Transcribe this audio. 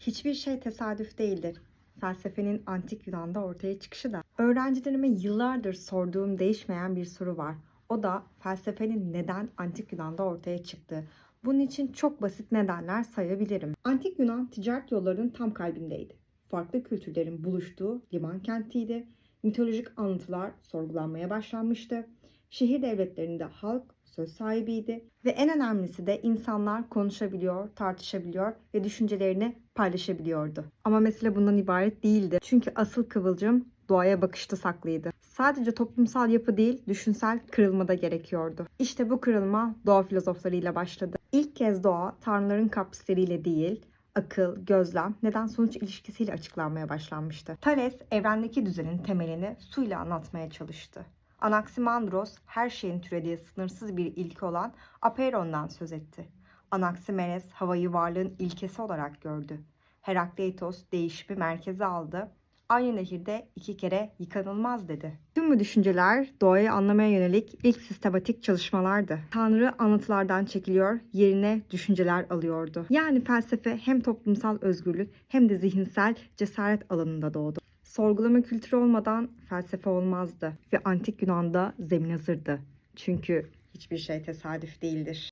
Hiçbir şey tesadüf değildir. Felsefenin antik Yunan'da ortaya çıkışı da. Öğrencilerime yıllardır sorduğum değişmeyen bir soru var. O da felsefenin neden antik Yunan'da ortaya çıktığı. Bunun için çok basit nedenler sayabilirim. Antik Yunan ticaret yollarının tam kalbindeydi. Farklı kültürlerin buluştuğu liman kentiydi. Mitolojik anlatılar sorgulanmaya başlanmıştı. Şehir devletlerinde halk söz sahibiydi ve en önemlisi de insanlar konuşabiliyor, tartışabiliyor ve düşüncelerini paylaşabiliyordu. Ama mesele bundan ibaret değildi. Çünkü asıl kıvılcım doğaya bakışta saklıydı. Sadece toplumsal yapı değil, düşünsel kırılma da gerekiyordu. İşte bu kırılma doğa filozoflarıyla başladı. İlk kez doğa tanrıların kaprisleriyle değil, akıl, gözlem, neden sonuç ilişkisiyle açıklanmaya başlanmıştı. Thales evrendeki düzenin temelini suyla anlatmaya çalıştı. Anaximandros her şeyin türediği sınırsız bir ilke olan apeiron'dan söz etti. Anaximenes havayı varlığın ilkesi olarak gördü. Herakleitos değişimi merkeze aldı. Aynı nehirde iki kere yıkanılmaz dedi. Tüm bu düşünceler doğayı anlamaya yönelik ilk sistematik çalışmalardı. Tanrı anlatılardan çekiliyor, yerine düşünceler alıyordu. Yani felsefe hem toplumsal özgürlük hem de zihinsel cesaret alanında doğdu. Sorgulama kültürü olmadan felsefe olmazdı ve antik Yunan'da zemin hazırdı. Çünkü hiçbir şey tesadüf değildir.